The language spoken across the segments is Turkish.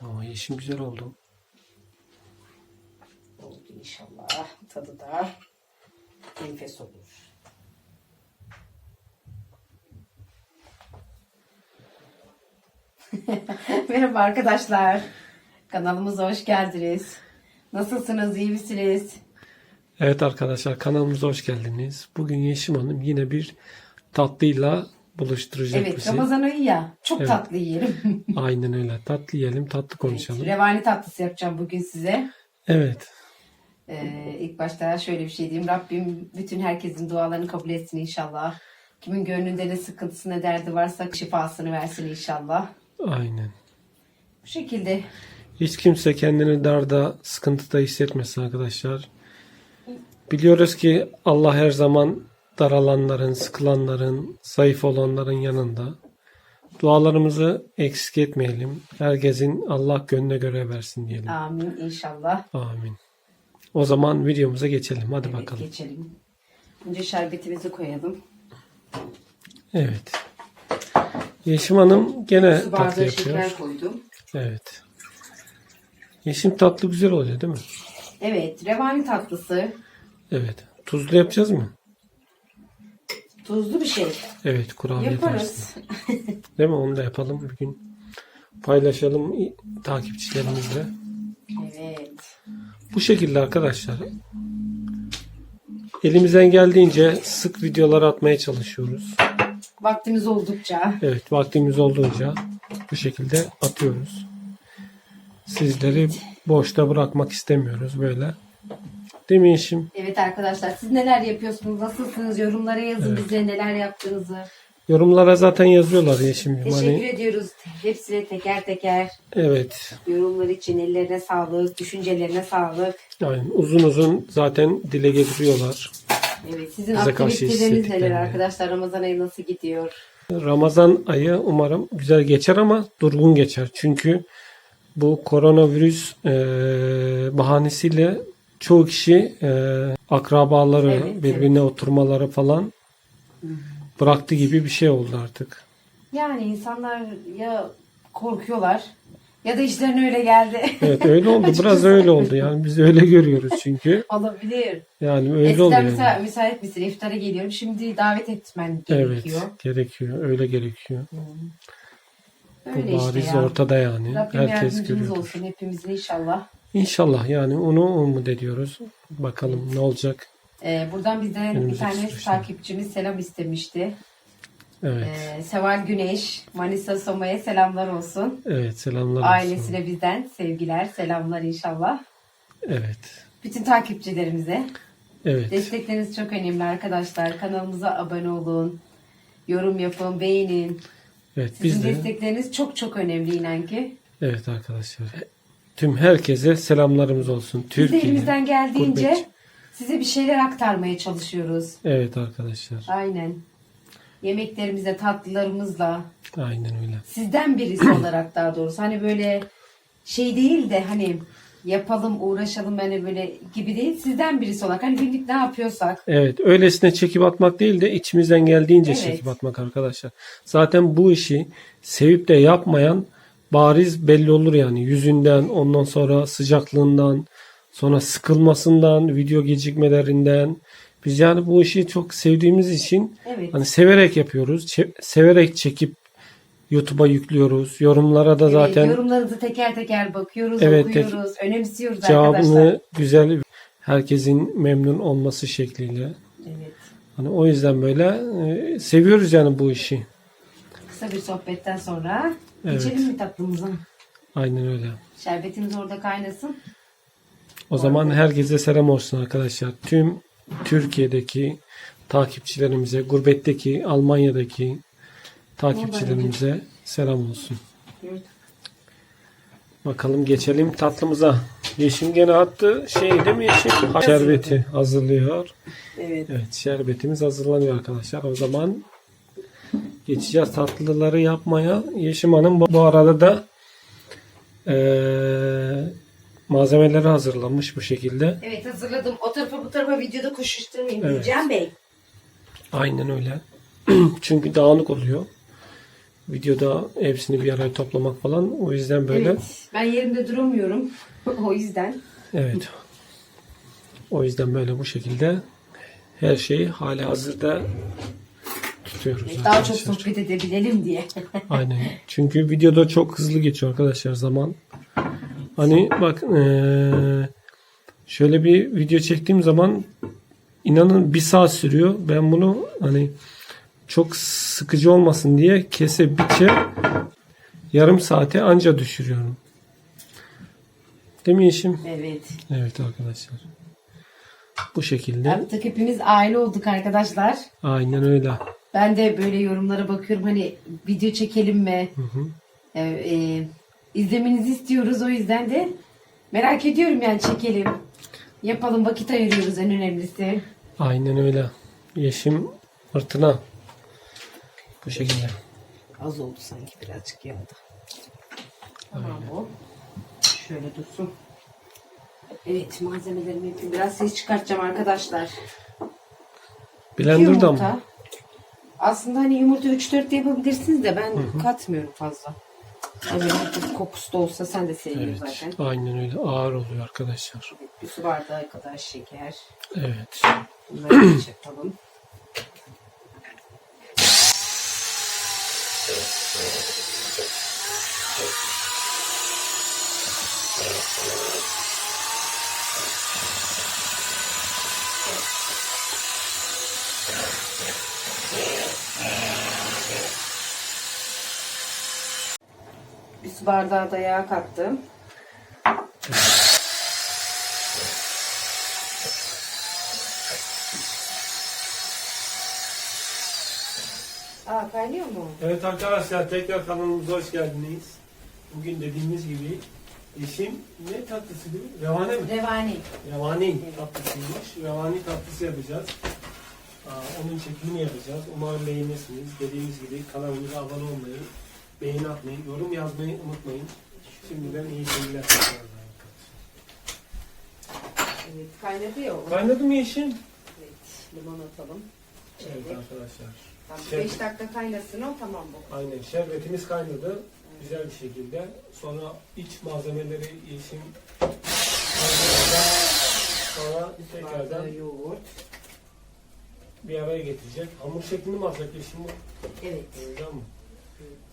Ama yeşim güzel oldu. Oldu inşallah. Tadı da enfes olur. Merhaba arkadaşlar. Kanalımıza hoş geldiniz. Nasılsınız? iyi misiniz? Evet arkadaşlar kanalımıza hoş geldiniz. Bugün Yeşim Hanım yine bir tatlıyla buluşturacak Evet bizi. Ramazan ayı ya. Çok Evet. tatlı yiyelim. Aynen öyle. Tatlı yiyelim, tatlı konuşalım. Revani tatlısı yapacağım bugün size. Evet. Ee, ilk başta şöyle bir şey diyeyim. Rabbim bütün herkesin dualarını kabul etsin inşallah. Kimin gönlünde ne sıkıntısı ne derdi varsa şifasını versin inşallah. Aynen. Bu şekilde Hiç kimse kendini darda, sıkıntıda hissetmesin arkadaşlar. Biliyoruz ki Allah her zaman daralanların, sıkılanların, zayıf olanların yanında. Dualarımızı eksik etmeyelim. Herkesin Allah gönlüne göre versin diyelim. amin inşallah. Amin. O zaman videomuza geçelim. Hadi Evet, bakalım. geçelim. Önce şerbetimizi koyalım. Evet. Yeşim Hanım gene Su tatlı yapıyor. şeker koydum. Evet. Yeşim tatlı güzel oluyor değil mi? Evet revani tatlısı. Evet. Tuzlu yapacağız mı? Tuzlu bir şey. Evet kurabiye tarzı. Yaparız. Değil mi? Onu da yapalım bir gün. Paylaşalım i- takipçilerimizle. Evet. Bu şekilde arkadaşlar. Elimizden geldiğince sık videolar atmaya çalışıyoruz. Vaktimiz oldukça. Evet vaktimiz olduğunca bu şekilde atıyoruz. Sizleri boşta bırakmak istemiyoruz böyle. Değil mi işim? Evet arkadaşlar siz neler yapıyorsunuz? Nasılsınız? Yorumlara yazın bize neler yaptığınızı. Yorumlara zaten yazıyorlar Yeşim'cim. Teşekkür Hani, ediyoruz hepsine teker teker. evet. Yorumlar için ellerine sağlık, düşüncelerine sağlık. Yani uzun uzun zaten dile getiriyorlar. Evet, sizin Bize karşı aktiviteleriniz neler hissettiklerini. arkadaşlar? Ramazan ayı nasıl gidiyor? Ramazan ayı umarım güzel geçer ama durgun geçer. Çünkü bu koronavirüs e, bahanesiyle çoğu kişi e, akrabaları Evet, birbirine oturmaları falan bıraktı gibi bir şey oldu artık. Yani insanlar ya korkuyorlar ya da işlerine öyle geldi. Evet öyle oldu. Biraz öyle oldu yani. Biz öyle görüyoruz çünkü. Olabilir. Yani öyle Eskiden oluyor. mesela Yani. müsait misin? İftara geliyorum. Şimdi davet etmen Evet gerekiyor. gerekiyor. Öyle gerekiyor. Öyle Bu işte bariz ya. ortada yani. Rabbim Herkes yardımcımız olsun hepimizin inşallah. İnşallah yani onu umut ediyoruz. Bakalım ne olacak. Ee, buradan bir Önümüzdeki tane süreçte. takipçimiz selam istemişti. Evet. Ee, Seval Güneş, Manisa Soma'ya selamlar olsun. Evet selamlar olsun. Ailesine bizden sevgiler, selamlar inşallah. Evet. Bütün takipçilerimize. Evet. Destekleriniz çok önemli arkadaşlar. Kanalımıza abone olun. Yorum yapın, beğenin. Evet Sizin biz de destekleriniz çok çok önemli inan ki. evet arkadaşlar. Tüm herkese selamlarımız olsun. Biz de Türkiye. elimizden geldiğince gurbet. size bir şeyler aktarmaya çalışıyoruz. Evet arkadaşlar. Aynen. Yemeklerimizle, tatlılarımızla. Aynen öyle. Sizden birisi olarak daha doğrusu. Hani böyle şey değil de hani yapalım, uğraşalım hani böyle gibi değil. Sizden birisi olarak. Hani günlük ne yapıyorsak. Evet, öylesine çekip atmak değil de içimizden geldiğince Evet. çekip atmak arkadaşlar. Zaten bu işi sevip de yapmayan bariz belli olur yani yüzünden, ondan sonra sıcaklığından, sonra sıkılmasından, video gecikmelerinden. Biz yani bu işi çok sevdiğimiz için Evet. hani severek yapıyoruz. Çe- severek çekip YouTube'a yüklüyoruz. Yorumlara da Evet, zaten yorumlarınızı teker teker bakıyoruz, Evet, tek- okuyoruz, önemsiyoruz arkadaşlar. cevabını güzel herkesin memnun olması şekliyle. Evet. Hani o yüzden böyle e, seviyoruz yani bu işi. Kısa bir sohbetten sonra Evet. geçelim mi tatlımıza? Aynen öyle. Şerbetimiz orada kaynasın. O zaman herkese selam olsun arkadaşlar. Tüm Türkiye'deki takipçilerimize, gurbetteki, Almanya'daki takipçilerimize selam olsun. Evet. Bakalım geçelim tatlımıza. Yeşim gene attı şey değil mi Yeşim? Şerbeti hazırlıyor. Evet. Evet şerbetimiz hazırlanıyor arkadaşlar. O zaman geçeceğiz tatlıları yapmaya. Yeşim Hanım bu, arada da eee, malzemeleri hazırlamış bu şekilde. Evet hazırladım. O tarafa bu tarafa videoda koşuşturmayayım Evet. diyeceğim Bey. Aynen öyle. Çünkü dağınık oluyor. videoda hepsini bir araya toplamak falan. O yüzden böyle Evet. Ben yerimde duramıyorum. o yüzden. evet. O yüzden böyle bu şekilde her şeyi hali hazırda tutuyoruz. Daha çok arkadaşlar. sohbet edebilelim diye. Aynen. Çünkü videoda çok hızlı geçiyor arkadaşlar zaman. Hani bak şöyle bir video çektiğim zaman inanın bir saat sürüyor. Ben bunu hani çok sıkıcı olmasın diye kese biçe yarım saate anca düşürüyorum. Değil mi işim? evet. Evet arkadaşlar. Bu şekilde. Artık hepimiz aile olduk arkadaşlar. Aynen öyle. Ben de böyle yorumlara bakıyorum. Hani video çekelim mi? Hı hı. Ee, e, izlemenizi istiyoruz. O yüzden de merak ediyorum yani çekelim. Yapalım vakit ayırıyoruz en önemlisi. Aynen öyle. Yeşim fırtına. Bu şekilde. Az oldu sanki birazcık yağda. Tamam bu. Şöyle dursun. Evet malzemelerimi yapayım. Biraz ses çıkartacağım arkadaşlar. İki Blender'da yumurta. Aslında hani yumurta 3-4 de yapabilirsiniz de ben katmıyorum fazla. Yumurta kokusu da olsa sen de seviyorsun Evet. zaten. Aynen öyle. Ağır oluyor arkadaşlar. Bir su bardağı kadar şeker. Evet. Bunları iyice bardağı da yağ kattım. Aa kaynıyor mu? Evet arkadaşlar tekrar kanalımıza hoş geldiniz. Bugün dediğimiz gibi eşim ne tatlısı değil mi? Revane mi? Revani. Revani tatlısıymış. Revani tatlısı yapacağız. Aa, onun çekimini yapacağız. Umarım beğenirsiniz. Dediğimiz gibi kanalımıza abone olmayı, beğeni atmayı, yorum yazmayı unutmayın. Şimdiden iyi seyirler. Evet kaynadı ya o. Kaynadı mı yeşim? Evet limon atalım. Evet arkadaşlar. Tamam, Şey- 5 dakika kaynasın o tamam bu. Aynen şerbetimiz kaynadı güzel bir şekilde. Sonra iç malzemeleri yeşim kaynamadan sonra tekrardan Bardağı yoğurt. bir araya getirecek. Hamur şeklini mi alacak yeşim bu? Evet. Öyle mi?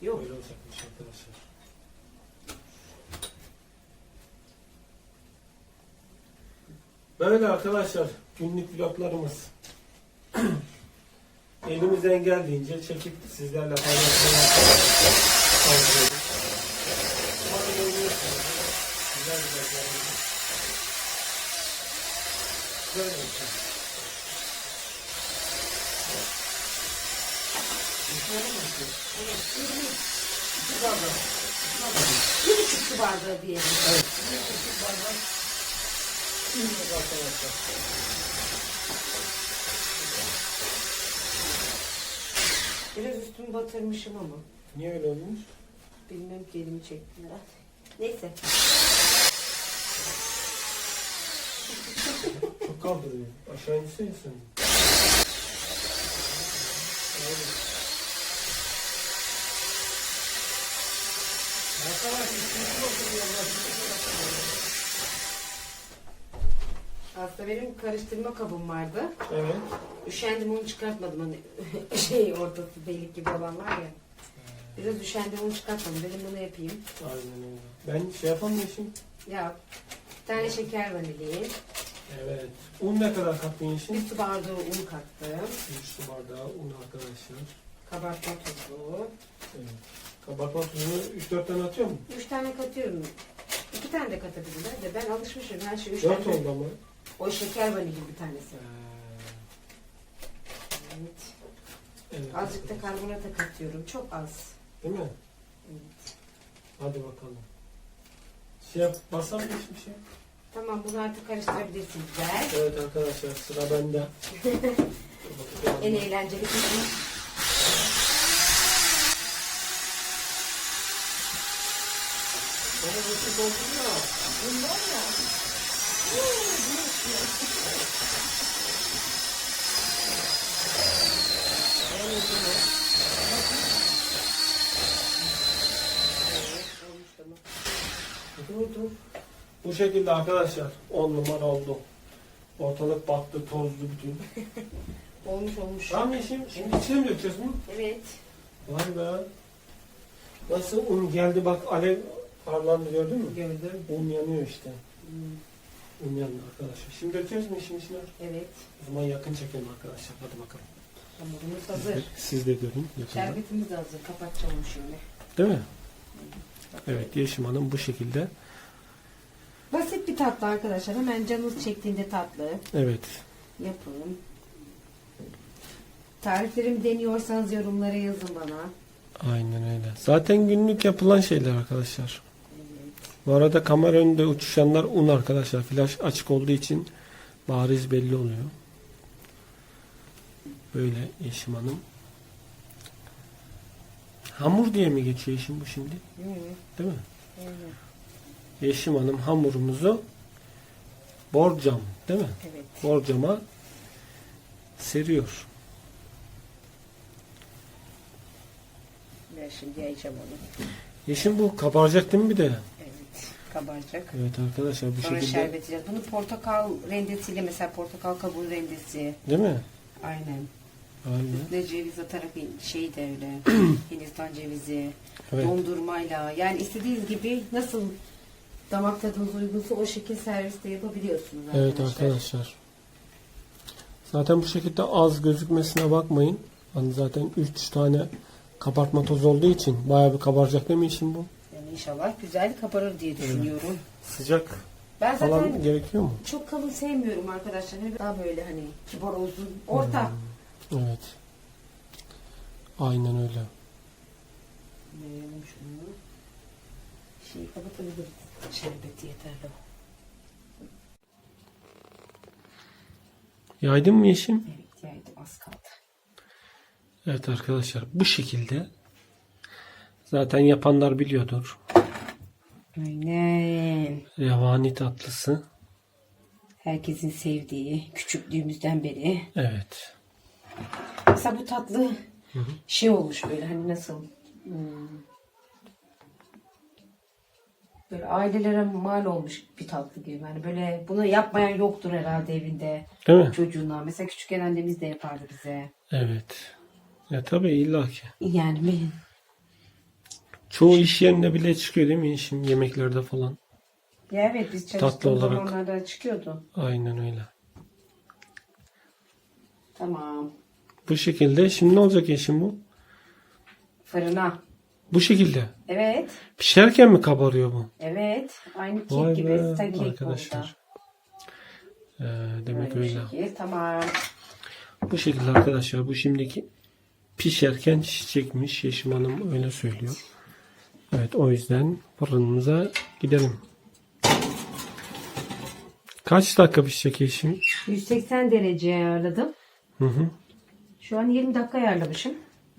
Yok. Öyle olacakmış arkadaşlar. Böyle arkadaşlar günlük vloglarımız. Elimizden geldiğince çekip sizlerle paylaşmaya çalışıyoruz. Güzel. Böyle. Güzel İki bardak. Bir buçuk su bardağı diyelim. Evet. Bir buçuk bardak. Şimdi arkadaşlar. Biraz üstümü batırmışım ama. Niye öyle olmuş? Bilmem ki elimi herhalde. Neyse. Çok kaldırıyor. Aşağı insene sen. Aslında benim karıştırma kabım vardı. Evet. Üşendim onu çıkartmadım hani şey ortası delik gibi olan var ya. Biraz üşendim onu çıkartmadım. Dedim bunu yapayım. Aynen öyle. Ben şey yapamıyorsun. Ya bir tane şeker vanilya, Evet. Un ne kadar kattın bir yeşil? su bardağı un kattım. 3 su bardağı un arkadaşlar. Kabartma tozu. Evet. Kabartma tuzunu 3-4 tane atıyor mu? Üç tane katıyorum. İki tane de katabilirler de ben alışmışım her şey üç 4 tane. oldu ama. O şeker vanilya bir tanesi. Ee, Evet. evet. Azıcık da karbonata katıyorum. Çok az. Değil mi? Evet. Hadi bakalım. Şey yap, basam geçmiş ya. Tamam bunu artık karıştırabilirsiniz. Ver. Evet arkadaşlar sıra bende. En eğlenceli kısmı. Ama bu şey doldurdu ya. Bundan ya. Bu şekilde arkadaşlar 10 numara oldu. Ortalık battı, tozlu bütün. olmuş olmuş. Tamam yeşim, şimdi içine mi dökeceğiz? Evet. Vay be. Nasıl un geldi bak alev parlandı gördün mü? Gördüm. Un yanıyor işte. Hmm, Un yandı arkadaşlar. Şimdi dökeceğiz mi işin içine? Evet. O zaman yakın çekelim arkadaşlar. Hadi bakalım. Hamurumuz hazır. Siz de görün yakından. Şerbetimiz de hazır. Kapatacağım şimdi. Değil mi? Evet Yeşim Hanım bu şekilde. Basit bir tatlı arkadaşlar. Hemen canınız çektiğinde tatlı. Evet. Yapın. Tariflerimi deniyorsanız yorumlara yazın bana. Aynen öyle. Zaten günlük yapılan şeyler arkadaşlar. Bu arada kamera önünde uçuşanlar un arkadaşlar. Flash açık olduğu için bariz belli oluyor. Böyle Yeşim Hanım. Hamur diye mi geçiyor Yeşim bu şimdi? Değil mi? evet. Yeşim Hanım hamurumuzu borcam değil mi? Evet. Borcama seriyor. Ben şimdi yiyeceğim onu. Yeşim bu kabaracak değil mi bir de? Kabaracak. Evet arkadaşlar bu Sonra şekilde. şerbet yiyeceğiz. Bunu portakal rendesiyle mesela portakal kabuğu rendesi. Değil mi? Aynen. Aynen. Üstüne ceviz atarak şey de öyle. Hindistan cevizi. Evet. Dondurmayla. Yani istediğiniz gibi nasıl damak tadınız uygunsa o şekilde servis de yapabiliyorsunuz arkadaşlar. Evet arkadaşlar. Zaten bu şekilde az gözükmesine bakmayın. Hani zaten 3 tane kabartma tozu olduğu için bayağı bir kabaracak değil mi işin bu? İnşallah güzel kabarır diye düşünüyorum. Sıcak Ben zaten falan gerekiyor mu? çok kalın sevmiyorum arkadaşlar. Hani Daha böyle hani kibar olsun. Orta. Evet. Aynen öyle. Verelim şunu. Şeyi kapatabiliriz. Şerbeti yeterli. Yaydın mı yeşim? Evet yaydım az kaldı. Evet arkadaşlar bu şekilde zaten yapanlar biliyordur. Aynen. Revani tatlısı. Herkesin sevdiği küçüklüğümüzden beri. Evet. Mesela bu tatlı şey olmuş böyle hani nasıl hmm, böyle ailelere mal olmuş bir tatlı gibi. Yani böyle bunu yapmayan yoktur herhalde evinde Değil mi? çocuğuna. Mesela küçükken annemiz de yapardı bize. Evet. Ya tabii illa ki. Yani benim Çoğu iş yerinde bile çıkıyor değil mi işin yemeklerde falan. Ya evet biz Tatlı çalıştığımız olarak. zamanlarda çıkıyordu. Aynen öyle. Tamam. Bu şekilde. Şimdi ne olacak yeşim bu? Fırına. Bu şekilde. Evet. Pişerken mi kabarıyor bu? Evet. Aynı kek Vay gibi. be Sen kek arkadaşlar. Ee, demek öyle. şekil. Tamam. Bu şekilde arkadaşlar. Bu şimdiki pişerken şişecekmiş. Yeşim Hanım öyle söylüyor. Evet o yüzden fırınımıza gidelim. Kaç dakika pişecek Yeşim? 180 dereceye ayarladım. Hı hı. Şu an 20 dakika ayarlamışım.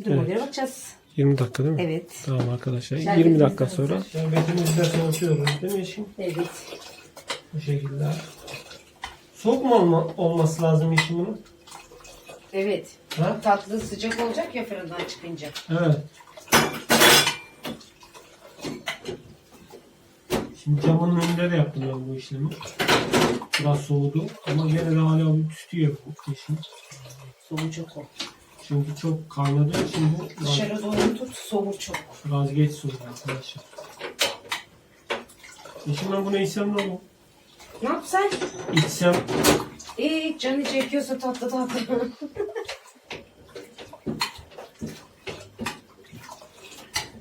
Duruma Evet. göre bakacağız. 20 dakika değil mi? Evet. Tamam arkadaşlar. Şerbetimiz 20 dakika hazır. sonra. Şerbetimizi de soğutuyoruz değil mi Yeşim? Evet. Bu şekilde. Soğuk mu olma, olması lazım Yeşim bunun? Evet. Ha? Tatlı sıcak olacak ya fırından çıkınca. Evet. Şimdi camın önünde de yaptım ben bu işlemi. Biraz soğudu ama gene de hala bir tutuyor bu yeşil. Soğucuk o. Çünkü çok kaynadığı için bu biraz, Dışarı doğru tut soğur çok. biraz geç soğudu arkadaşlar. Yeşil ben bunu içsem ne olur? Ne yapsan? İçsem İyi canı çekiyorsa tatlı tatlı.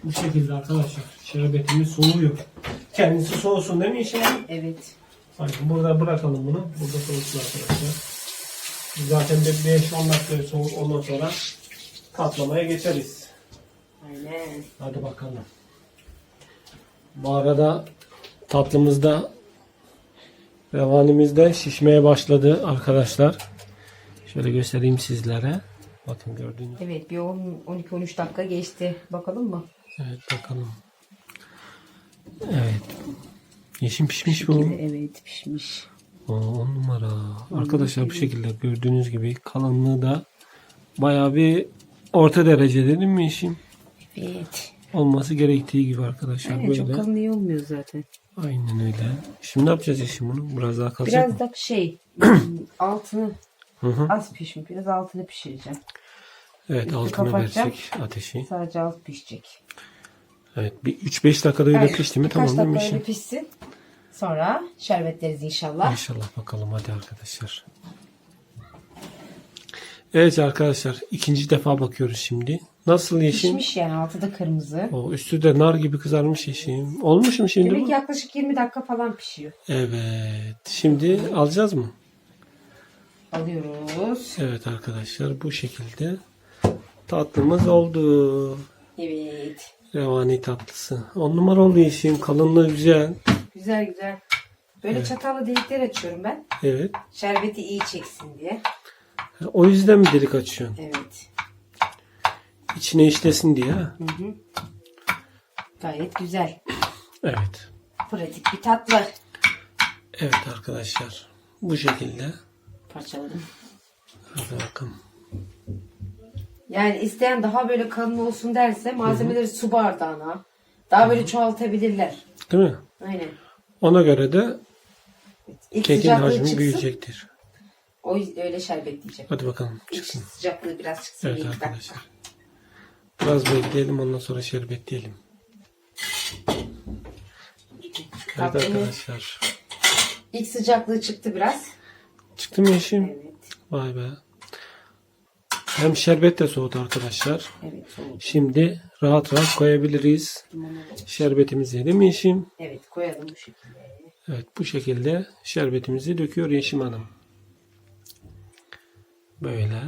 bu şekilde arkadaşlar. Şerbetimiz soğuyor. Kendisi soğusun değil mi Hanım? evet. Hadi burada bırakalım bunu. Burada soğusun arkadaşlar. Zaten bir 5-10 dakika soğuk ondan sonra katlamaya geçeriz. Aynen. Hadi bakalım. Bu arada tatlımızda revanimiz de şişmeye başladı arkadaşlar. Şöyle göstereyim sizlere. Bakın gördüğünüz. Evet bir 12-13 dakika geçti. Bakalım mı? Evet bakalım. Evet. Yeşim pişmiş bu. Evet pişmiş. Oo, on numara. Arkadaşlar bu şekilde gördüğünüz gibi kalınlığı da bayağı bir orta derecede değil mi işim? Evet. olması gerektiği gibi arkadaşlar. Aynen, böyle. çok kalın iyi olmuyor zaten. Aynen öyle. Şimdi ne yapacağız yeşim bunu? Biraz daha kalacak Biraz mı? da şey altını Hı hı. az pişmiş. Biraz altını pişireceğim. Evet Üstü altını versek ateşi. Sadece alt pişecek. Evet bir 3-5 dakikada öyle Aynen. pişti mi Birkaç tamam değil mi dakika öyle pişsin. Sonra şerbetleriz inşallah. İnşallah bakalım hadi arkadaşlar. Evet arkadaşlar ikinci defa bakıyoruz şimdi. Nasıl yeşim? Pişmiş yani altı da kırmızı. O üstü de nar gibi kızarmış yeşim. Olmuş mu şimdi Demek bu? yaklaşık 20 dakika falan pişiyor. Evet. Şimdi alacağız mı? Alıyoruz. Evet arkadaşlar bu şekilde tatlımız oldu. Evet. Revani tatlısı. On numara oldu yeşim. Kalınlığı güzel. Güzel güzel. Böyle çatalla delikler açıyorum ben. Evet. Şerbeti iyi çeksin diye. O yüzden mi delik açıyorsun? Evet. İçine işlesin diye. ha? Hı hı. Gayet güzel. Evet. Pratik bir tatlı. Evet arkadaşlar. Bu şekilde. Parçaladım. Hadi bakalım. Yani isteyen daha böyle kalın olsun derse malzemeleri su bardağına daha böyle çoğaltabilirler. Değil mi? Aynen. Ona göre de İlk kekin sıcaklığı hacmi çıksın. büyüyecektir. O yüzden öyle şerbetleyeceğim. Hadi bakalım İlk çıksın. sıcaklığı biraz çıksın. Evet bir iki dakika. arkadaşlar. Biraz bekleyelim ondan sonra şerbetleyelim. Evet arkadaşlar. ilk sıcaklığı çıktı biraz. Çıktı mı yeşim? Evet. Vay be. Hem şerbet de soğudu arkadaşlar. Evet soğudu. Şimdi rahat rahat koyabiliriz. Şerbetimizi değil mi yeşim? Evet koyalım bu şekilde. Evet bu şekilde şerbetimizi döküyor Yeşim Hanım. Böyle.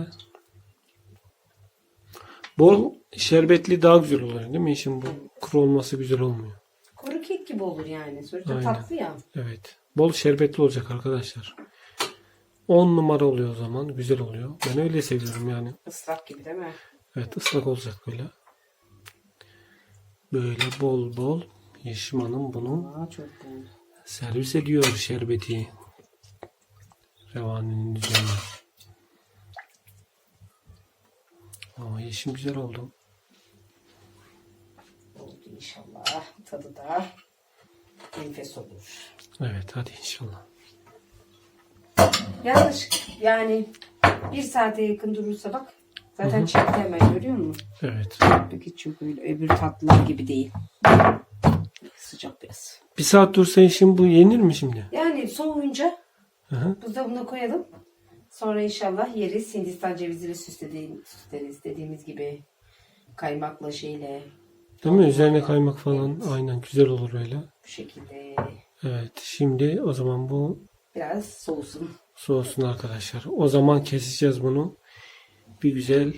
Bol şerbetli daha güzel oluyor değil mi Yeşim? Bu kuru olması güzel olmuyor. Kuru kek gibi olur yani. Sonuçta Aynen. tatlı ya. Evet. Bol şerbetli olacak arkadaşlar. 10 numara oluyor o zaman. Güzel oluyor. Ben öyle seviyorum yani. Islak gibi değil mi? Evet ıslak olacak böyle. Böyle bol bol Yeşim Hanım bunu Aa çok servis ediyor şerbeti. Revaninin üzerine. Ama yeşim güzel oldu. Oldu inşallah. Tadı da enfes olur. Evet hadi inşallah. Yaklaşık yani bir saate yakın durursa bak. Zaten çekti hemen görüyor musun? Evet. Peki çok öyle öbür tatlılar gibi değil. Sıcak biraz. Bir saat dursa yeşim bu yenir mi şimdi? Yani soğuyunca Hı hı. buzdolabına koyalım. Sonra inşallah yeriz. Hindistan ceviziyle süslediğim, süsleriz dediğimiz gibi. Kaymakla şeyle Değil mi? Üzerine kaymak falan. Aynen güzel olur öyle. bu şekilde Evet. Şimdi o zaman bu biraz soğusun. Soğusun arkadaşlar. O zaman keseceğiz bunu. Bir güzel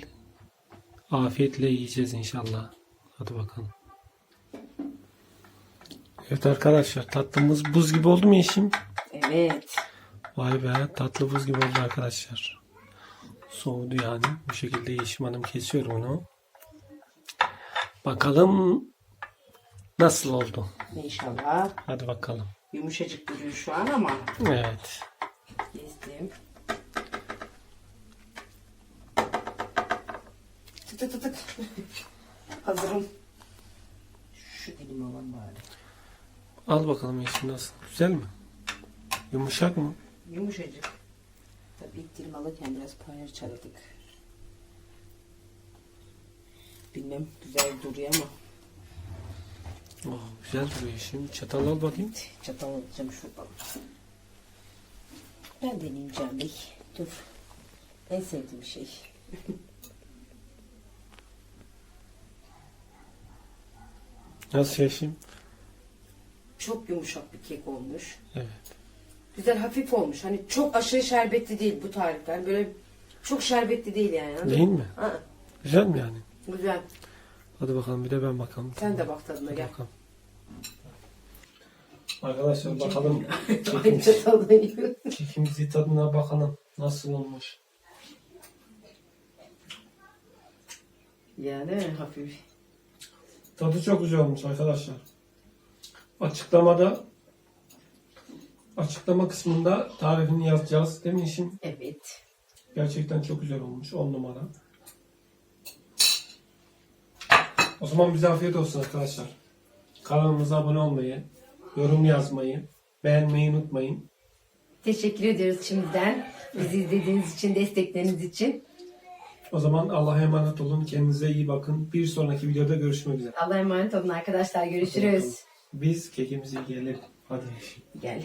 afiyetle yiyeceğiz inşallah. Hadi bakalım. Evet arkadaşlar tatlımız buz gibi oldu mu yeşim? Evet. Vay be tatlı buz gibi oldu arkadaşlar. Soğudu yani. Bu şekilde Yeşim Hanım kesiyor onu. Bakalım nasıl oldu? İnşallah. Hadi bakalım. Yumuşacık duruyor şu an ama Evet. Gezdim. Tık tık tık tık. Hazırım. Şu dilim alalım bari. Al bakalım Yeşim nasıl? Güzel mi? Yumuşak mı? Yumuşacık. Tabii ilk dilim alırken biraz payır çaladık. Bilmem güzel duruyor ama Oh, güzel duruyor Yeşim. Çatal al bakayım. çatal alacağım şuradan. Ben Can Bey. Dur. En sevdiğim şey. Nasıl Yeşim? Çok yumuşak bir kek olmuş. Evet. Güzel hafif olmuş. Hani çok aşırı şerbetli değil bu tarifler. Böyle çok şerbetli değil yani. Değil mi? Ha, Güzel mi yani? güzel. Hadi bakalım bir de ben bakalım. Sen de bak tadına gel. Bakalım. Arkadaşlar bakalım Aynı kekimizi tadına bakalım. Nasıl olmuş? Yani hafif. Tadı çok güzel olmuş arkadaşlar. Açıklamada açıklama kısmında tarifini yazacağız. Değil mi işim? Evet. Gerçekten çok güzel olmuş. 10 numara. O zaman bize afiyet olsun arkadaşlar. Kanalımıza abone olmayı, yorum yazmayı, beğenmeyi unutmayın. Teşekkür ediyoruz şimdiden. Bizi izlediğiniz için, destekleriniz için. O zaman Allah'a emanet olun. Kendinize iyi bakın. Bir sonraki videoda görüşmek üzere. Allah'a emanet olun arkadaşlar. Görüşürüz. Biz kekimizi yiyelim. Hadi. Gel.